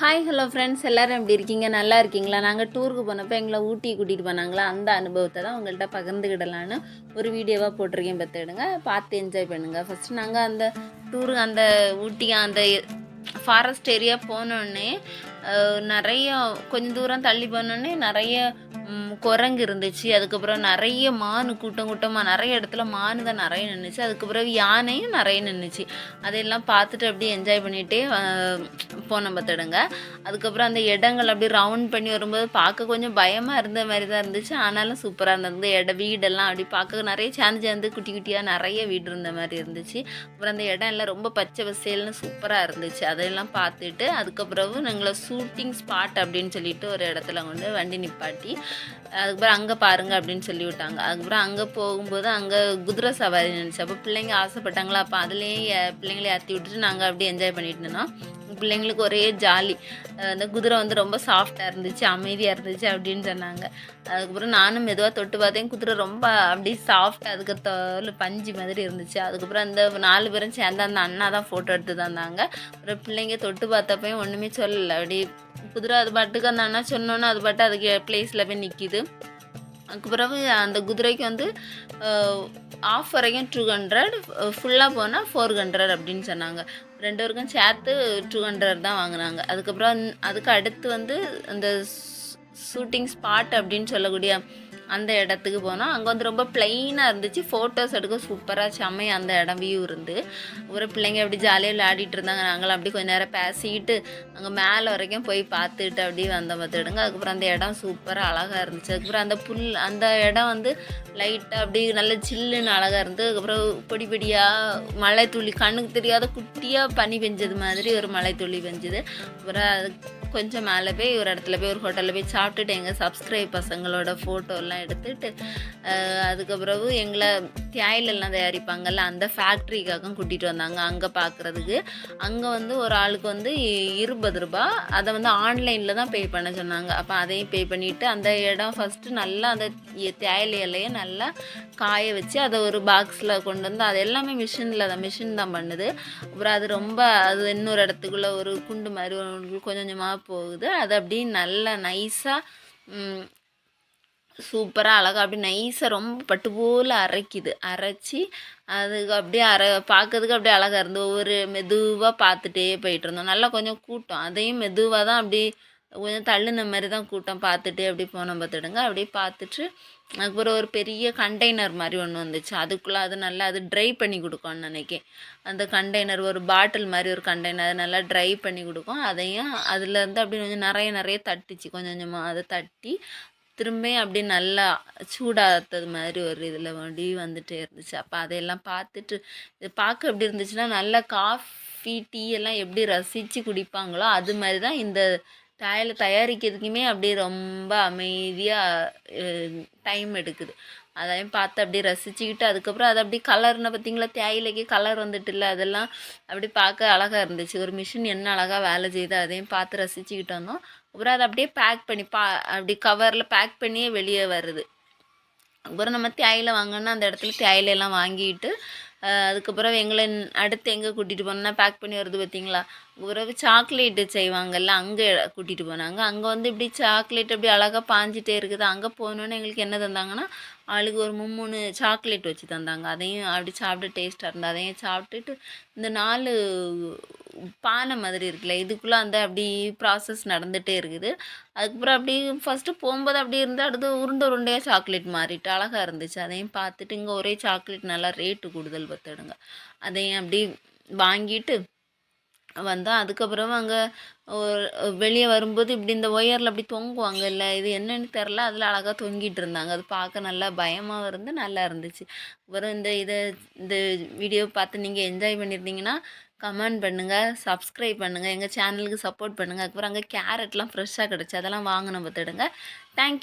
Hi hello friends எல்லோரும் எப்படி இருக்கீங்க? நல்லா இருக்கீங்களா? நாங்கள் டூருக்கு போனப்போ எங்களை ஊட்டி கூட்டிகிட்டு போனாங்களா? அந்த அனுபவத்தை தான் உங்கள்கிட்ட பகிர்ந்துக்கிடலான்னு ஒரு வீடியோவாக போட்டிருக்கேன். பார்த்துடுங்க பார்த்து என்ஜாய் பண்ணுங்கள் ஃபஸ்ட்டு நாங்கள் அந்த டூரு அந்த ஊட்டி அந்த ஃபாரஸ்ட் ஏரியா போனோடனே நிறைய கொஞ்சம் தூரம் தள்ளி போனோடனே நிறைய குரங்கு இருந்துச்சு அதுக்கப்புறம் நிறைய மான் கூட்டம் கூட்டமாக நிறைய இடத்துல மான் தான் நிறைய நின்றுச்சு அதுக்கப்புறம் யானையும் நிறைய நின்றுச்சு அதையெல்லாம் பார்த்துட்டு அப்படியே என்ஜாய் பண்ணிகிட்டே போனோம் பார்த்துடுங்க அதுக்கப்புறம் அந்த இடங்கள் அப்படியே ரவுண்ட் பண்ணி வரும்போது பார்க்க கொஞ்சம் பயமாக இருந்த மாதிரி தான் இருந்துச்சு. ஆனாலும் சூப்பராக இருந்தது. இட வீடெல்லாம் அப்படி பார்க்க நிறைய சேர்ந்து சேர்ந்து குட்டி குட்டியாக நிறைய வீடு இருந்த மாதிரி இருந்துச்சு. அப்புறம் அந்த இடம் எல்லாம் ரொம்ப பச்சை பசேல்னு சூப்பராக இருந்துச்சு. அதையெல்லாம் பார்த்துட்டு அதுக்கப்புறம் நாங்களை ஷூட்டிங் ஸ்பாட் அப்படின்னு சொல்லிட்டு ஒரு இடத்துல கொண்டு வண்டி நிப்பாட்டி அதுக்கப்புறம் அங்கே பாருங்க அப்படின்னு சொல்லி விட்டாங்க. அதுக்கப்புறம் அங்கே போகும்போது அங்கே குதிரை சவாரி நினச்சி. அப்போ பிள்ளைங்க ஆசைப்பட்டாங்களா? அப்போ அதுலேயே பிள்ளைங்களை ஏற்றி விட்டுட்டு நாங்கள் அப்படியே என்ஜாய் பண்ணிட்டு இருந்தோம். பிள்ளைங்களுக்கு ஒரே ஜாலி. அந்த குதிரை வந்து ரொம்ப சாஃப்டாக இருந்துச்சு அமைதியாக இருந்துச்சு அப்படின்னு சொன்னாங்க. அதுக்கப்புறம் நானும் மெதுவாக தொட்டு பார்த்தேன். குதிரை ரொம்ப அப்படி சாஃப்டாக அதுக்கு தோல் பஞ்சு மாதிரி இருந்துச்சு. அதுக்கப்புறம் அந்த நாலு பேரும் சேர்ந்து அந்த அண்ணா தான் ஃபோட்டோ எடுத்து தந்தாங்க. அப்புறம் பிள்ளைங்க தொட்டு பார்த்தப்பையும் ஒன்றுமே சொல்லலை. அப்படி குதிரை அது பாட்டுக்கு அந்த அண்ணா சொன்னோன்னே அது பாட்டு அதுக்கு பிளேஸில் போய் நிற்கிது அதுக்கு பிறகு அந்த குதிரைக்கு வந்து ஆஃப் வரைக்கும் டூ ஹண்ட்ரட் ஃபுல்லாக போனால் ஃபோர் ஹண்ட்ரட் அப்படின்னு சொன்னாங்க. ரெண்டு பேருக்கும் சேர்த்து டூ ஹண்ட்ரட் தான் வாங்கினாங்க. அதுக்கப்புறம் அதுக்கு அடுத்து வந்து அந்த ஷூட்டிங் ஸ்பாட் அப்படின்னு சொல்லக்கூடிய அந்த இடத்துக்கு போனோம். அங்கே வந்து ரொம்ப பிளெயினாக இருந்துச்சு. ஃபோட்டோஸ் எடுக்க சூப்பராக செம்மையாக அந்த இடம் வியூ இருந்து. ஒரு பிள்ளைங்க அப்படி ஜாலியாக விளையாடிட்டு இருந்தாங்க. நாங்களும் அப்படி கொஞ்ச நேரம் பேசிக்கிட்டு அங்கே மேலே வரைக்கும் போய் பார்த்துட்டு அப்படியே வந்த பார்த்துடுங்க அதுக்கப்புறம் அந்த இடம் சூப்பராக அழகாக இருந்துச்சு. அதுக்கப்புறம் அந்த புல் அந்த இடம் வந்து லைட்டாக அப்படி நல்ல சில்லுன்னு அழகாக இருந்து அதுக்கப்புறம் பொடி பொடியாக மழை துளி கண்ணுக்கு தெரியாத குட்டியாக பனி பெஞ்சது மாதிரி ஒரு மழை துளி பெஞ்சுது. அப்புறம் அது கொஞ்சம் மேலே போய் ஒரு இடத்துல போய் ஒரு ஹோட்டலில் போய் சாப்பிட்டுட்டு எங்கள் சப்ஸ்கிரைப் பசங்களோட ஃபோட்டோலாம் எடுத்துட்டு அதுக்கப்புறம் எங்களை தியாயிலெல்லாம் தயாரிப்பாங்கல்ல அந்த ஃபேக்ட்ரிக்காக கூட்டிகிட்டு வந்தாங்க. அங்கே பார்க்குறதுக்கு அங்கே வந்து ஒரு ஆளுக்கு வந்து இருபது ரூபா. அதை வந்து ஆன்லைனில் தான் பே பண்ண சொன்னாங்க. அப்போ அதையும் பே பண்ணிவிட்டு அந்த இடம் ஃபஸ்ட்டு நல்லா அந்த இ- தேயிலை இலையை நல்லா காய வச்சு அதை ஒரு பாக்ஸில் கொண்டு வந்து அது எல்லாமே மிஷினில் தான் மிஷின் தான் பண்ணுது. அப்புறம் அது ரொம்ப அது இன்னொரு இடத்துக்குள்ளே ஒரு குண்டு மாதிரி ஒரு கொஞ்சம் கொஞ்சமாக போகுது. அது அப்படியே நல்லா நைஸாக சூப்பராக அழகாக அப்படியே நைஸாக ரொம்ப பட்டு போல் அரைக்குது. அரைச்சி அதுக்கு அப்படியே அரை பார்க்கறதுக்கு அப்படியே அழகாக இருந்து ஒவ்வொரு மெதுவாக பார்த்துட்டே போயிட்டு இருந்தோம். நல்லா கொஞ்சம் கூட்டம். அதையும் மெதுவாக தான் அப்படியே கொஞ்சம் தள்ளுன மாதிரி தான் கூட்டம் பார்த்துட்டே அப்படியே போனோம் பார்த்துடுங்க அப்படியே பார்த்துட்டு அதுக்கப்புறம் ஒரு பெரிய கண்டெய்னர் மாதிரி ஒன்று வந்துச்சு. அதுக்குள்ளே அது நல்லா அது ட்ரை பண்ணி கொடுக்கும் நினைக்கேன். அந்த கண்டெய்னர் ஒரு பாட்டில் மாதிரி ஒரு கண்டெய்னர் நல்லா ட்ரை பண்ணி கொடுக்கும். அதையும் அதுலேருந்து அப்படியே கொஞ்சம் நிறைய நிறைய தட்டுச்சு. கொஞ்சம் கொஞ்சமாக அதை தட்டி திரும்பியும் அப்படி நல்லா சூடாத்தது மாதிரி ஒரு இதில் வண்டி வந்துட்டே இருந்துச்சு. அப்போ அதையெல்லாம் பார்த்துட்டு இது பார்க்க எப்படி இருந்துச்சுன்னா நல்லா காஃபி டீ எல்லாம் எப்படி ரசித்து குடிப்பாங்களோ அது மாதிரி தான் இந்த டயலை தயாரிக்கிறதுக்குமே அப்படியே ரொம்ப அமைதியாக டைம் எடுக்குது. அதையும் பார்த்து அப்படியே ரசிச்சுக்கிட்டு அதுக்கப்புறம் அதை அப்படியே கலர்னு பார்த்தீங்களா தேயிலைக்கு கலர் வந்துட்டு இல்லை அதெல்லாம் அப்படி பார்க்க அழகாக இருந்துச்சு. ஒரு மிஷின் என்ன அழகாக வேலை செய்யுது அதையும் பார்த்து ரசிச்சுக்கிட்டோம்னா அப்புறம் அதை அப்படியே பேக் பண்ணி பா அப்படி கவரில் பேக் பண்ணியே வெளியே வருது. அப்புறம் நம்ம தேயிலை வாங்கினா அந்த இடத்துல தேயிலையெல்லாம் வாங்கிட்டு அதுக்கப்புறம் எங்களை அடுத்து எங்கே கூட்டிகிட்டு போனோம்னா பேக் பண்ணி வருது பார்த்தீங்களா? பிறகு சாக்லேட்டு செய்வாங்கல்ல அங்கே கூட்டிகிட்டு போனாங்க. அங்கே வந்து இப்படி சாக்லேட் அப்படி அழகாக பாஞ்சிட்டே இருக்குது. அங்கே போனோன்னே எங்களுக்கு என்ன தந்தாங்கன்னா ஆளுக்கு ஒரு மும்மூணு சாக்லேட் வச்சு தந்தாங்க. அதையும் அப்படி சாப்பிட்டு டேஸ்ட்டாக இருந்தது. அதையும் சாப்பிட்டுட்டு இந்த நாலு பானை மாதிரி இருக்குல்ல இதுக்குள்ளே அந்த அப்படி ப்ராசஸ் நடந்துகிட்டே இருக்குது. அதுக்கப்புறம் அப்படி ஃபஸ்ட்டு போகும்போது அப்படி இருந்தால் அடுத்து உருண்டை உருண்டையாக சாக்லேட் மாறிட்டு அழகாக இருந்துச்சு. அதையும் பார்த்துட்டு இங்கே ஒரே சாக்லேட் நல்லா ரேட்டு கூடுதல் பார்த்துடுங்க அதையும் அப்படி வாங்கிட்டு வந்தோம் அதுக்கப்புறம் அங்கே ஒரு வெளியே வரும்போது இப்படி இந்த ஒயரில் அப்படி தொங்குவாங்க இல்லை இது என்னன்னு தெரில அதில் அழகாக தொங்கிட்டு இருந்தாங்க. அது பார்க்க நல்லா பயமாக இருந்து நல்லா இருந்துச்சு. அப்புறம் இந்த இதை இந்த வீடியோ பார்த்து நீங்கள் என்ஜாய் பண்ணியிருந்தீங்கன்னா கமெண்ட் பண்ணுங்கள் சப்ஸ்கிரைப் பண்ணுங்கள் எங்கள் சேனலுக்கு சப்போர்ட் பண்ணுங்கள் அதுக்கப்புறம் அங்கே கேரட்லாம் ஃப்ரெஷ்ஷாக கிடச்சி அதெல்லாம் வாங்கின பார்த்துடுங்க தேங்க்யூ